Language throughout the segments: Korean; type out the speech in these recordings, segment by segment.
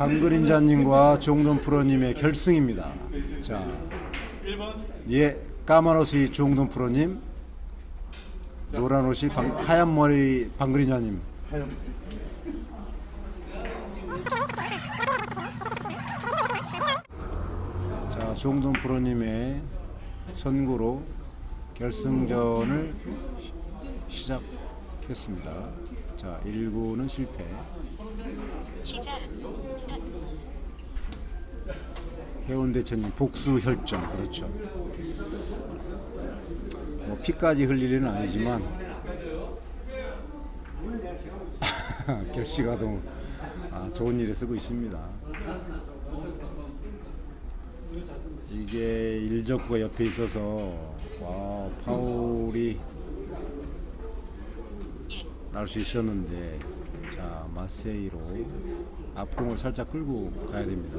방그린자님과 종돈 프로님의 결승입니다. 자, 예, 까만 옷이 종돈 프로님, 노란 옷이 방, 하얀 머리 방그린자님. 자, 종돈 프로님의 선구로 결승전을 시- 시작했습니다. 자, 1구는 실패. 시작. 해운대천님 복수 혈전 그렇죠. 뭐 피까지 흘릴 일은 아니지만 결시가동 아, 좋은 일에 쓰고 있습니다. 이게 일적구가 옆에 있어서 와 파울이 날 수 있었는데 자 마세이로 앞공을 살짝 끌고 가야 됩니다.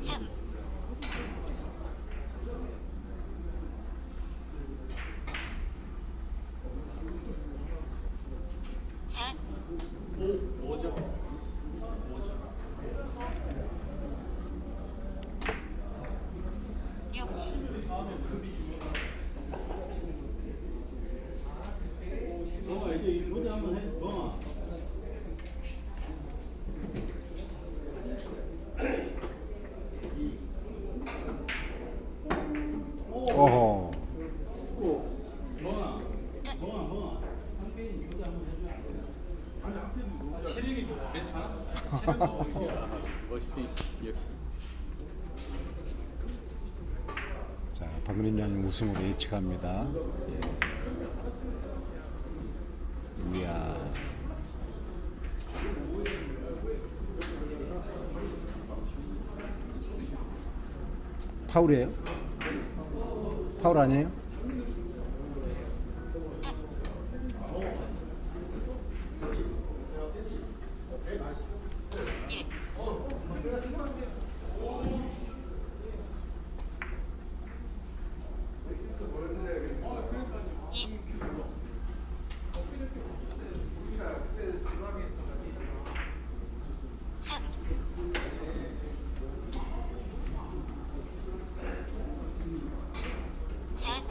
삼. 사. 육. 어허. 멋있으니 역시 자, 박민양이 우승으로 예측합니다. 예. 이야. 파울이에요? 파울 아니에요? 일. 이. 삼. 사.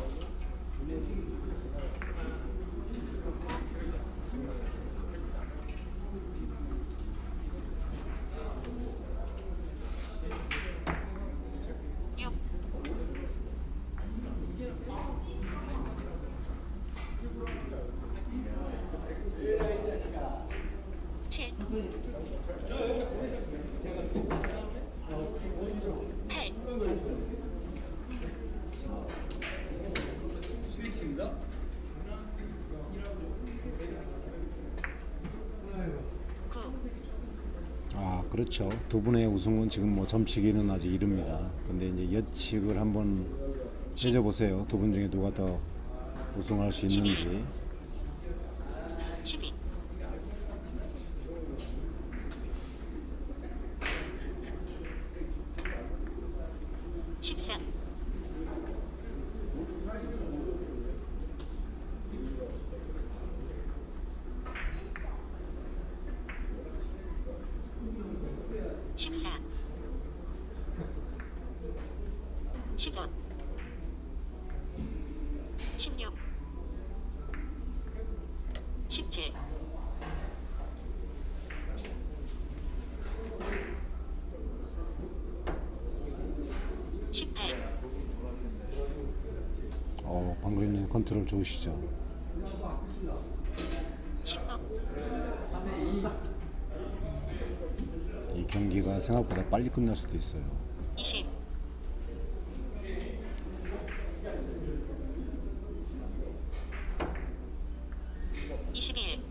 육. 칠. 팔. 구. 아, 그렇죠. 두 분의 우승은 지금 뭐 점치기는 아직 이릅니다. 근데 이제 예측을 한번 해줘 보세요. 두 분 중에 누가 더 우승할 수 있는지. 십이. 십삼. 십사. 십오. 십육. 십칠. 십팔. 어, 방그린님 컨트롤 좋으시죠? 이 경기가 생각보다 빨리 끝날 수도 있어요. 이십. 이십일.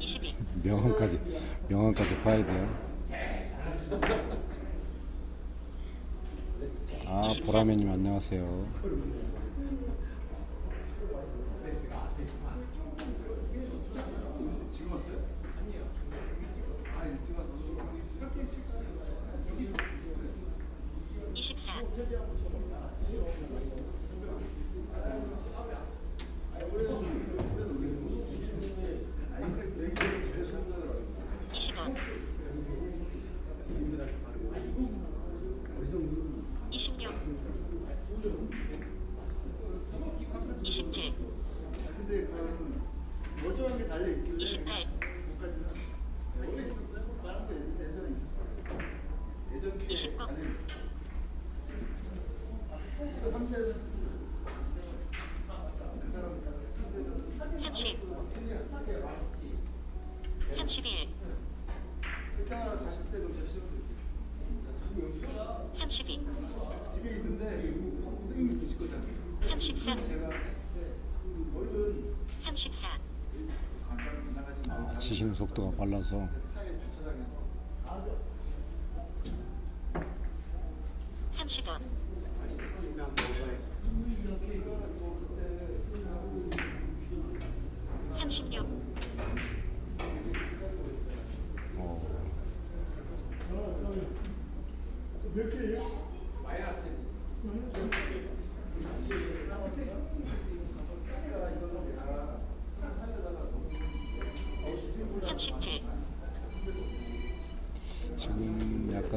이십이. 명언까지 명언까지 봐야 돼요. 아 보라매님 안녕하세요. 26 27 28 29 30 31 32 33 34 아, 지시는 속도가 빨라서. 35 36 어, 삼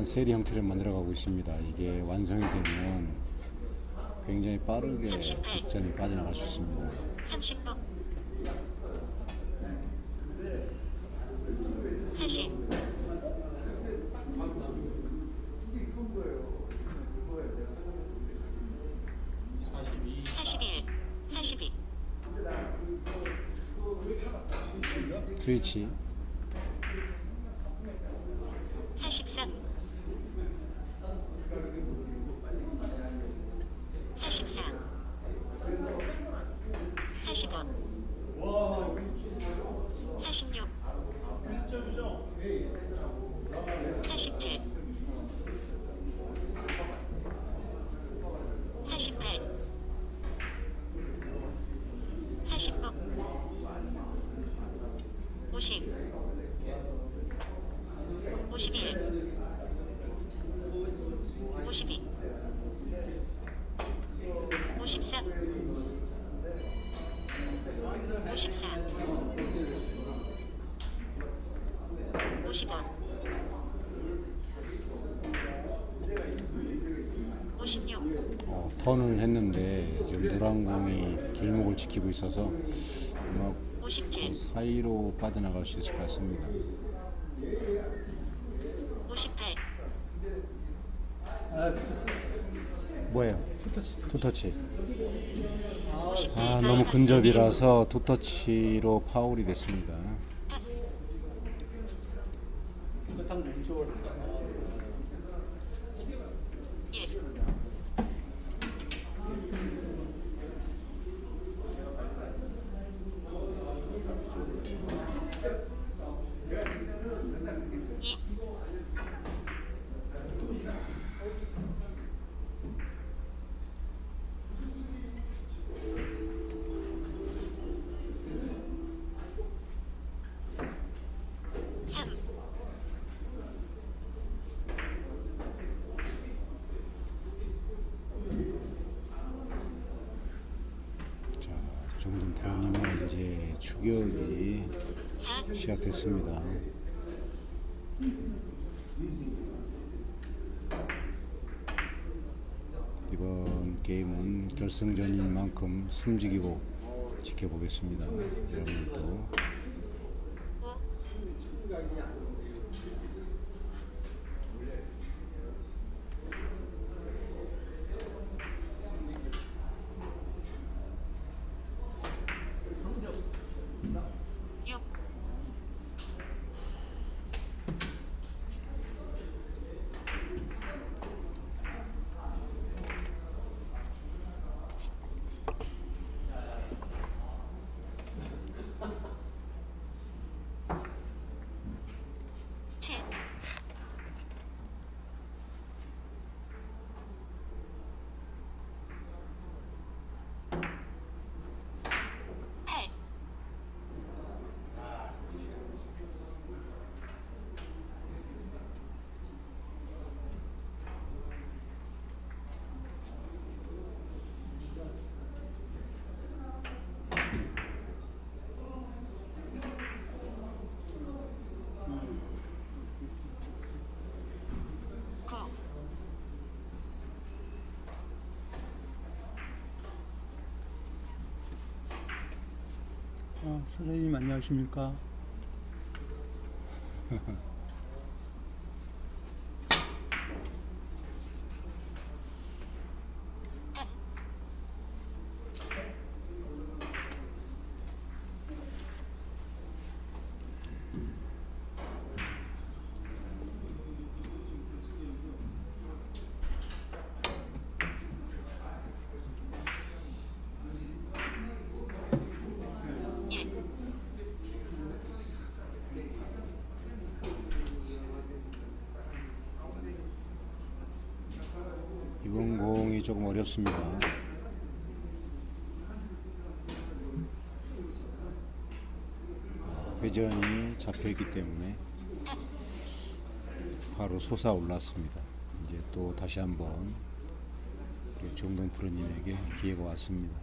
세리 형태를 만들어가고 있습니다. 이게 완성이 되면 굉장히 빠르게. 득점이 빠져나갈 수 있습니다. 삼십구, 사십, 사십일, 사십이, 스위치 사십삼, 사십사, 사십오, 사십육, 사십칠, 사십팔, 사십구, 오십, 오십일, 오십이, 오십삼, 오십사, 오십오, 오십육, 어, 턴을 했는데 지금 노란 공이 길목을 지키고 있어서 아마 오십칠, 사이로 빠져나갈 수 있을 것 같습니다. 오십팔, 뭐예요? 투터치. 아 너무 근접이라서 투터치로 파울이 됐습니다. 딱 멈춰버렸어. 일, 이, 삼, 자, 정든 프로님의 이제 추격이 사, 시작됐습니다. 이번 게임은 결승전인 만큼 숨지기고 지켜보겠습니다. 여러분들도 오, 육, 아, 사장님 안녕하십니까? 일 공이 조금 어렵습니다. 아, 회전이 잡혀있기 때문에 바로 솟아 올랐습니다. 이제 또 다시 한번 정동 프로님에게 기회가 왔습니다.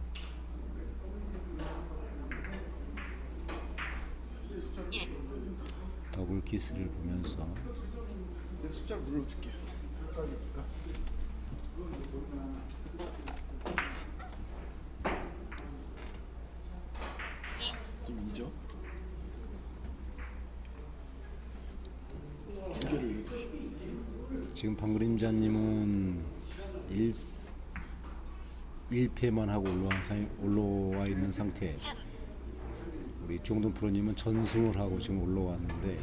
일 더블 키스를 보면서 내가 숫자를 눌러줄게. 헷갈리니까. 지금 2죠? 두 개를 넣어주시고. 지금 방그림자님은 1, 1패만 하고 올라와, 상- 올라와 있는 상태. 삼 우리 종동 프로님은 전승을 하고 지금 올라왔는데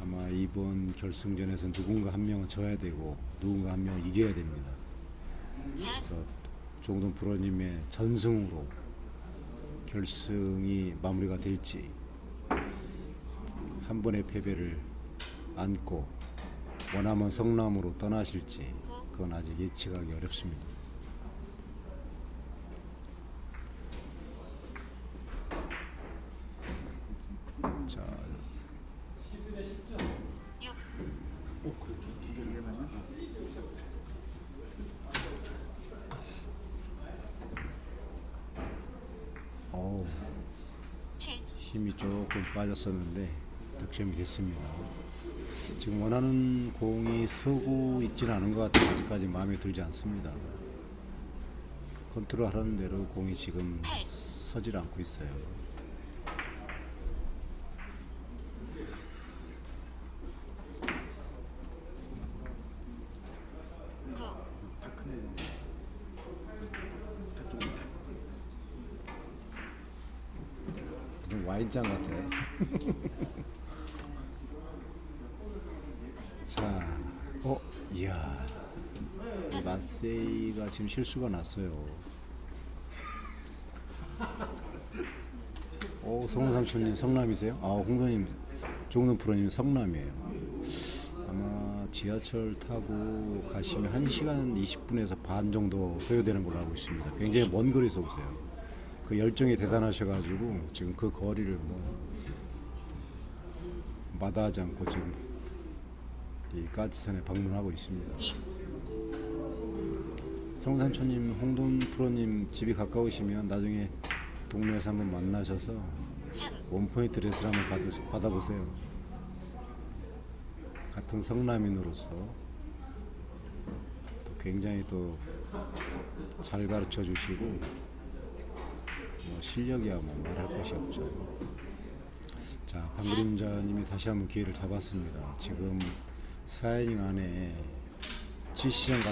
아마 이번 결승전에서 누군가 한 명은 져야 되고 누군가 한 명은 이겨야 됩니다. 사 그래서 종동 프로님의 전승으로 결승이 마무리가 될지 한 번의 패배를 안고 원하면 성남으로 떠나실지 그건 아직 예측하기 어렵습니다. 자, 육 어, 힘이 조금 빠졌었는데 득점이 됐습니다. 지금 원하는 공이 서고 있지는 않은 것 같아요. 아직까지 마음에 들지 않습니다. 컨트롤 하는 대로 공이 지금 서질 않고 있어요. 와인잔 같아. 자, 어, 이야. 마세이가 지금 실수가 났어요. 오, 성훈 삼촌님 성남이세요? 아, 홍도님, 종훈 프로님 성남이에요. 아마 지하철 타고 가시면 1시간 20분에서 반 정도 소요되는 걸로 알고 있습니다. 굉장히 먼 거리에서 오세요. 그 열정이 대단하셔가지고 지금 그 거리를 뭐 마다하지 않고 지금 이 까지산에 방문하고 있습니다. 이 성삼촌님, 홍돈 프로님 집이 가까우시면 나중에 동네에서 한번 만나셔서 삼 원포인트 레슨 한번 받으, 받아보세요. 같은 성남인으로서 또 굉장히 또 잘 가르쳐 주시고 뭐 실력이야 뭐 말할 것이 없죠. 자, 방그림자님이 다시 한번 기회를 잡았습니다. 지금 4이닝 안에 7시간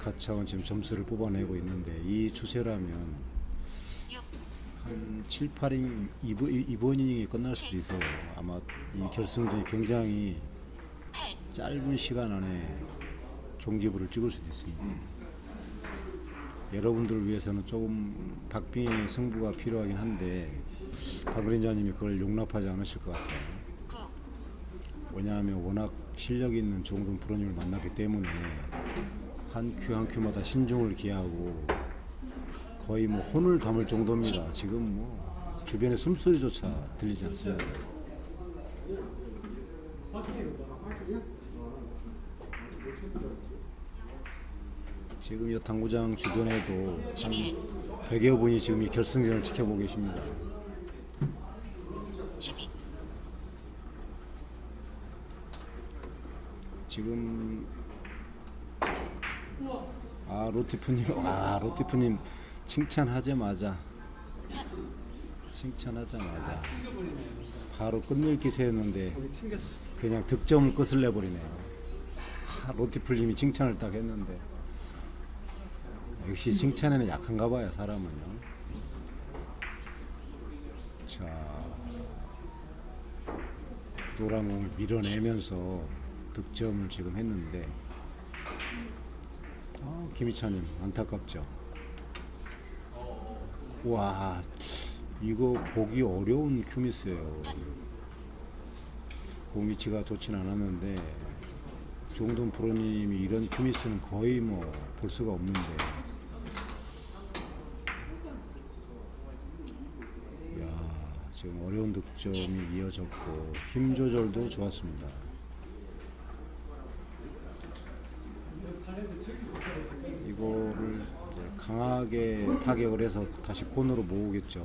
가차원 지금 점수를 뽑아내고 있는데 이 추세라면 육한 7, 8인 이번, 이번 이닝이 끝날 수도 있어요. 아마 이 결승전이 굉장히 팔 짧은 시간 안에 종지부를 찍을 수도 있습니다. 여러분들을 위해서는 조금 박빙의 승부가 필요하긴 한데 박은자님이 그걸 용납하지 않으실 것 같아요. 구 왜냐하면 워낙 실력 있는 종동 프로님을 만났기 때문에 한 큐 한 큐마다 신중을 기하고 거의 뭐 혼을 담을 정도입니다. 지금 뭐 주변의 숨소리조차 들리지 않습니다. 지금 이 당구장 주변에도 한 100여 분이 지금 이 결승전을 지켜보고 계십니다. 지금 아 로티프님 아 로티프님 칭찬하자마자 칭찬하자마자 바로 끝낼 기세였는데. 그냥 득점을 끝을 내버리네요. 하, 로티플님이 칭찬을 딱 했는데 역시 칭찬에는 약한가 봐요 사람은요. 자 노란 공을 밀어내면서 득점을 지금 했는데 아, 김희찬님 안타깝죠. 와 이거 보기 어려운 큐미스예요. 공 위치가 좋진 않았는데 종돈 프로님이 이런 큐미스는 거의 뭐 볼 수가 없는데 야 지금 어려운 득점이 이어졌고 힘 조절도 좋았습니다. 이거를 이제 강하게 타격을 해서 다시 코너로 모으겠죠.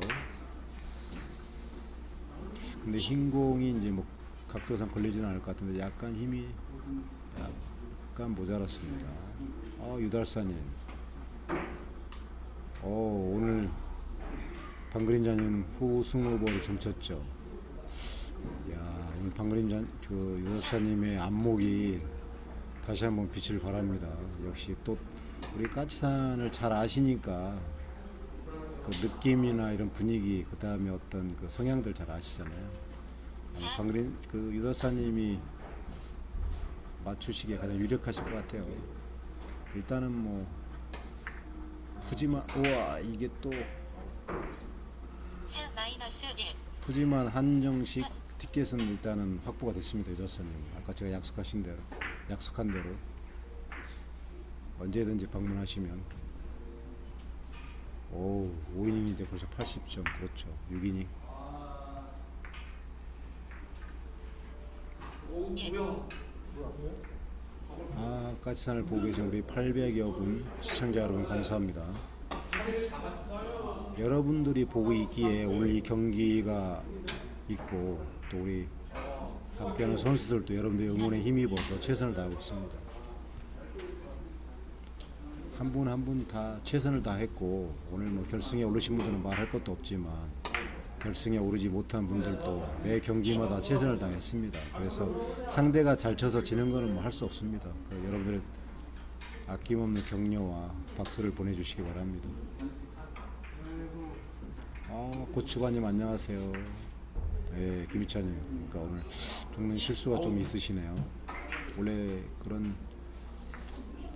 근데 흰 공이 이제 뭐 각도상 걸리지는 않을 것 같은데 약간 힘이 약간 모자랐습니다. 아 유달사님, 어 오늘 방그린자님 후승 후보를 점쳤죠. 야 오늘 방그린자 그 유달사님의 안목이 다시 한번 빛을 발합니다. 역시 또 우리 까치산을 잘 아시니까 그 느낌이나 이런 분위기 그 다음에 어떤 그 성향들 잘 아시잖아요. 방그린 그 유다사님이 맞추시기에 가장 유력하실 것 같아요. 일단은 뭐 푸지만 우와 이게 또4 마이너스 1 푸지만 한정식 티켓은 일단은 확보가 됐습니다, 유다사님. 아까 제가 약속하신 대로 약속한 대로 언제든지 방문하시면. 오 5이닝인데 벌써 80점. 그렇죠. 6이닝 아 까치산을 보고 계신 우리 800여 분 시청자 여러분 감사합니다. 여러분들이 보고 있기에 오늘 이 경기가 있고 또 우리 함께하는 선수들도 여러분들의 응원에 힘입어서 최선을 다하고 있습니다 한 분 한 분 다 최선을 다했고 오늘 뭐 결승에 오르신 분들은 말할 것도 없지만 결승에 오르지 못한 분들도 매 경기마다 최선을 다했습니다. 그래서 상대가 잘 쳐서 지는 거는 뭐 할 수 없습니다. 그 여러분들의 아낌없는 격려와 박수를 보내주시기 바랍니다. 아, 고추관님 안녕하세요. 예, 김희찬님. 그러니까 오늘 조금 실수가 좀 있으시네요. 원래 그런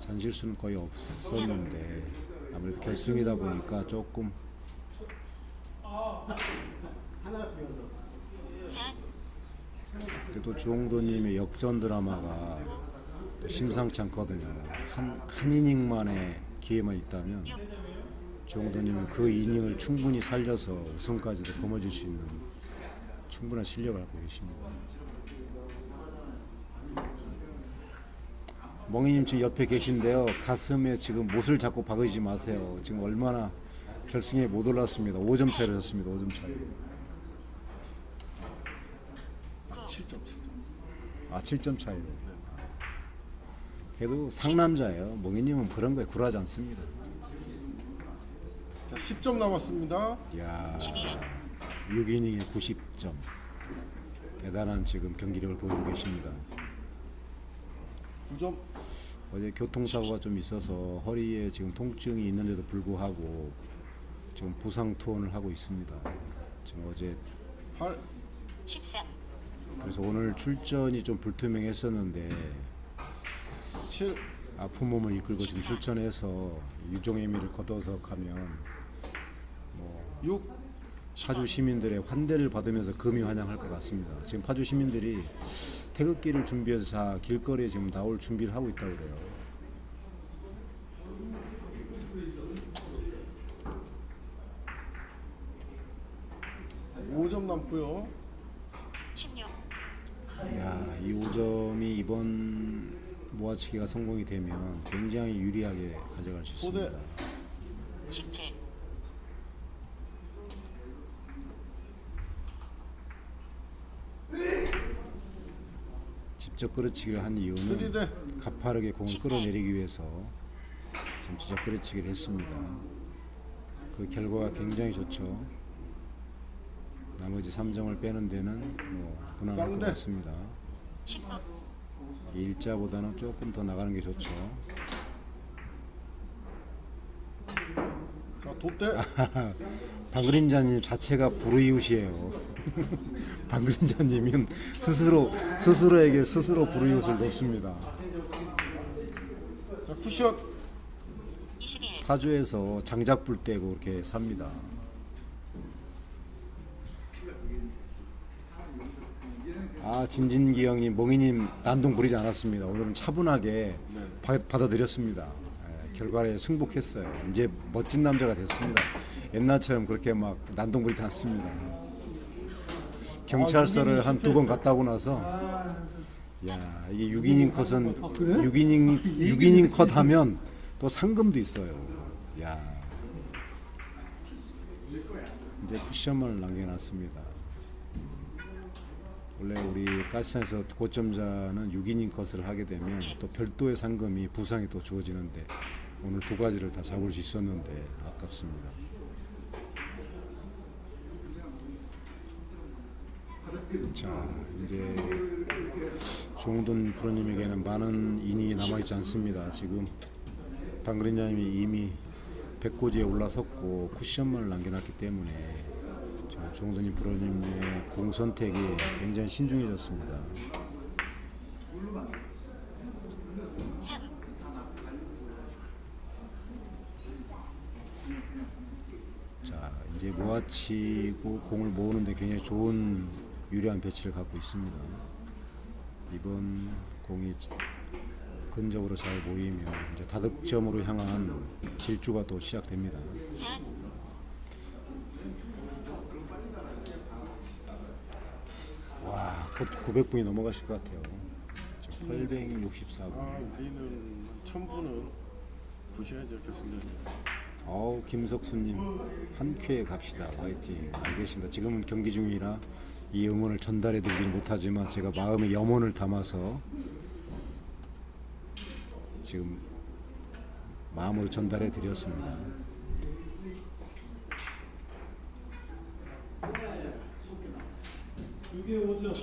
잔실수는 거의 없었는데 아무래도 결승이다 보니까 조금 4 그래도 주홍도님의 역전 드라마가 또 심상치 않거든요. 한, 한 이닝만의 기회만 있다면 주홍도님은 그 이닝을 충분히 살려서 우승까지도 거머쥘 수 있는 충분한 실력을 갖고 계십니다. 멍이님 지금 옆에 계신데요. 가슴에 지금 못을 자꾸 박으지 마세요. 지금 얼마나 결승에 못 올랐습니다. 5점 차이로 졌습니다. 5점 차이. 7점. 아 7점 차이로. 그래도 상남자예요. 멍이님은 그런 거에 굴하지 않습니다. 자, 10점 남았습니다. 야11 6이닝에 90점. 대단한 지금 경기력을 보이고 계십니다. 9점. 어제 교통사고가 좀 있어서 허리에 지금 통증이 있는데도 불구하고 지금 부상 투혼을 하고 있습니다. 지금 어제 8. 13 그래서 오늘 출전이 좀 불투명했었는데 7. 아픈 몸을 이끌고 지금 출전해서 유종의 미를 거둬서 가면 6. 파주 시민들의 환대를 받으면서 금이 환영할 것 같습니다. 지금 파주 시민들이 태극기를 준비해서 자 길거리에 지금 나올 준비를 하고 있다고 그래요. 5점 남고요. 16 야, 이 5점이 이번 모아치기가 성공이 되면 굉장히 유리하게 가져갈 수. 있습니다. 17 직접 끌어치기를 한 이유는 3대. 가파르게 공을 끌어내리기 위해서 지금 직접 끌어치기를 했습니다. 그 결과가 굉장히 좋죠. 나머지 3점을 빼는 데는 뭐 무난할 것. 같습니다. 19 일자보다는 조금 더 나가는 게 좋죠. 자, 돛대. 방그린자님 자체가 불우이웃이에요. 방그린자님은 스스로 스스로에게 스스로 불우이웃을 놓습니다. 자, 쿠션. 21 타주에서 장작불 떼고 이렇게 삽니다. 아 진진기 형님, 몽이님 난동 부리지 않았습니다. 오늘은 차분하게 바- 받아들였습니다. 예, 결과에 승복했어요. 이제 멋진 남자가 됐습니다. 옛날처럼 그렇게 막 난동 부리지 않습니다. 경찰서를 한 두 번 갔다 오고 나서 야 이게 6이닝 컷은 6이닝 6이닝 컷 하면 또 상금도 있어요. 야 이제 쿠션을 남겨놨습니다. 원래 우리 가시산에서 고점자는 6이닝 컷을 하게 되면 또 별도의 상금이 부상이 또 주어지는데 오늘 두 가지를 다 잡을 수 있었는데 아깝습니다. 자 이제 종돈 프로님에게는 많은 이닝이 남아있지 않습니다. 지금 방그린자님이 이미 백고지에 올라섰고 쿠션만을 남겨놨기 때문에 종돈님 프로님의 공 선택이 굉장히 신중해졌습니다. 3 자 이제 모아치고 공을 모으는데 굉장히 좋은 유리한 배치를 갖고 있습니다. 이번 공이 근접으로 잘 모이면 이제 다득점으로 향한 질주가 또 시작됩니다. 4 와, 곧 900분이 넘어가실 것 같아요. 864분. 아, 우리는 천분은 부셔야죠, 결승전이. 어우, 김석수님 한 큐에 갑시다. 화이팅. 알겠습니다. 지금은 경기 중이라 이 응원을 전달해 드리지는 못하지만 제가 마음의 염원을 담아서 지금 마음으로 전달해 드렸습니다. 이게 오죠.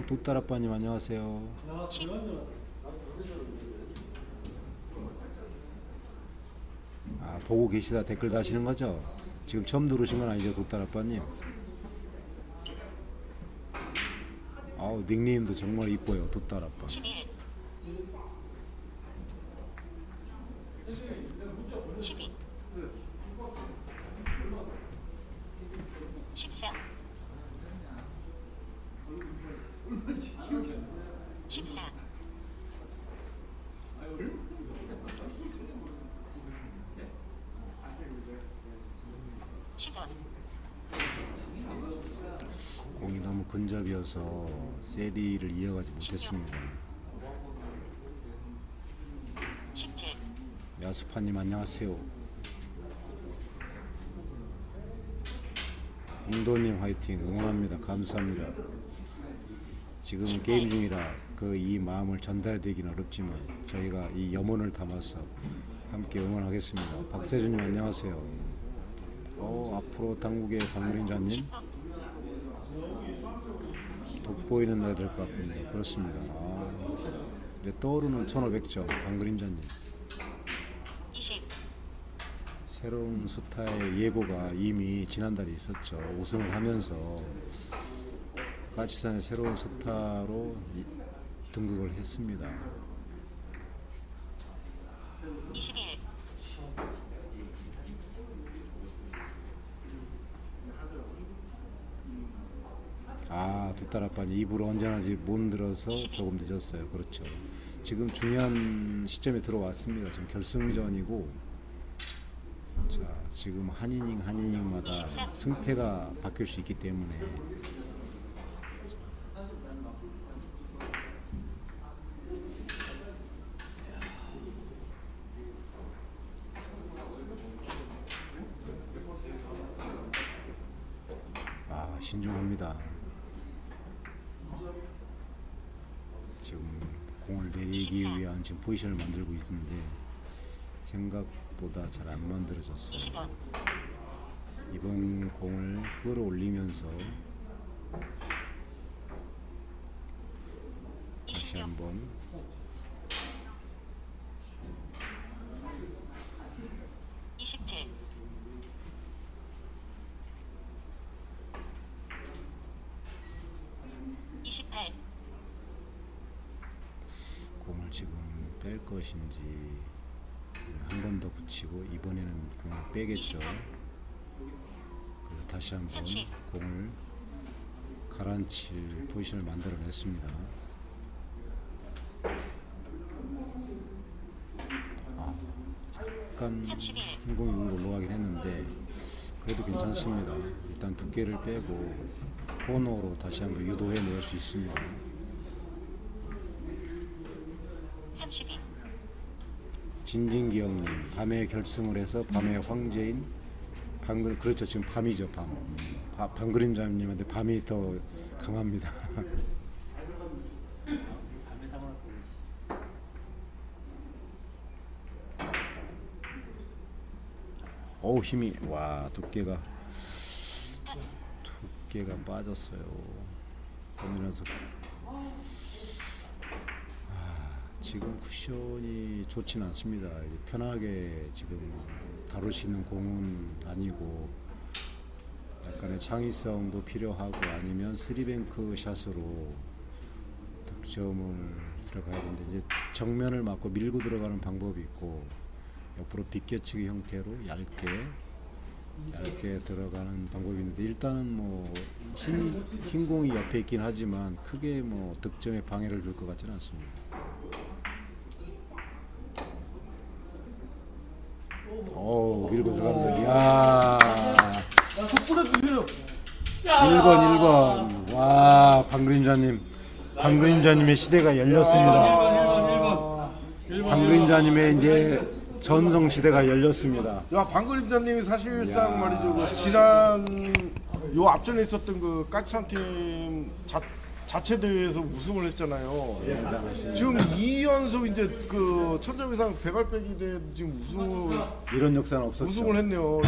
어, 도따라빠님 안녕하세요. 아, 보고 계시다 댓글 다시는 거죠? 지금 처음 들어오신 건 아니죠, 도따라빠님? 아우, 닉네임도 정말 이뻐요, 도따라빠. 11 12 14 14 15 공이 너무 근접이어서 세리를 이어가지 못했습니다. 17 야수파님 안녕하세요. 홍도님 화이팅 응원합니다. 감사합니다. 지금 게임 중이라 그 이 마음을 전달되기는 어렵지만 저희가 이 염원을 담아서 함께 응원하겠습니다. 박세준님 안녕하세요. 어, 앞으로 당국의 강물인자님 19돋 보이는 날될것 같군요. 그렇습니다. 아, 이제 떠오르는 1500점 강그림자님. 20 새로운 스타의 예고가 이미 지난달에 있었죠. 우승을 하면서 까치산의 새로운 스타로 이- 등극을 했습니다. 21 아, 두 따라빠님 입으로 언제 하는지 못 들어서 조금 늦었어요. 그렇죠. 지금 중요한 시점에 들어왔습니다. 지금 결승전이고 자, 지금 한 이닝 한 이닝마다 승패가 바뀔 수 있기 때문에 신중합니다. 지금 공을 내리기 24. 위한 지금 포지션을 만들고 있는데 생각보다 잘 안 만들어졌어요. 20원 이번 공을 끌어올리면서 다시 26 한번 이십칠 이십팔 공을 지금 뺄 것인지 한 번 더 붙이고 이번에는 공을 빼겠죠. 그래서 다시 한번 삼십. 공을 가라앉힐 포지션을 만들어냈습니다. 아, 약간 삼십일. 흰 공이 위로 올라가긴 했는데 그래도 괜찮습니다. 일단 두께를 빼고 코너로 다시 한번 유도해 낼수 있습니다. 삼십이 진진기 형님 밤에 결승을 해서 밤의 황제인 방글 그렇죠. 지금 밤이죠 밤. 바- 밤그림자님한테 밤이 더 강합니다. 밤에. 어우 힘이 와 두께가 두께가 빠졌어요. 아, 지금 쿠션이 좋지는 않습니다 편하게 지금 다룰 수 있는 공은 아니고 약간의 창의성도 필요하고 아니면 쓰리뱅크 샷으로 득점을 들어가야 되는데 이제 정면을 맞고 밀고 들어가는 방법이 있고 옆으로 비껴치기 형태로 얇게 얇게 들어가는 방법이 있는데 일단은 뭐 흰, 흰 공이 옆에 있긴 하지만 크게 뭐 득점에 방해를 줄 것 같지는 않습니다. 오 밀고 들어가면서 이야. 뿌려주세요. 1번 1번. 와 방그림자님. 방그림자님의 시대가 열렸습니다. 방그림자님의 이제 전성 시대가 열렸습니다. 야 방그림자님이 사실상 말이죠. 그 지난 요 앞전에 있었던 그 까치산 팀 자, 자체 대회에서 우승을 했잖아요. 지금 2연속 이제 그 천점 이상 백알배기 대 지금 우승을 이런 역사는 없었죠. 우승을 했네요.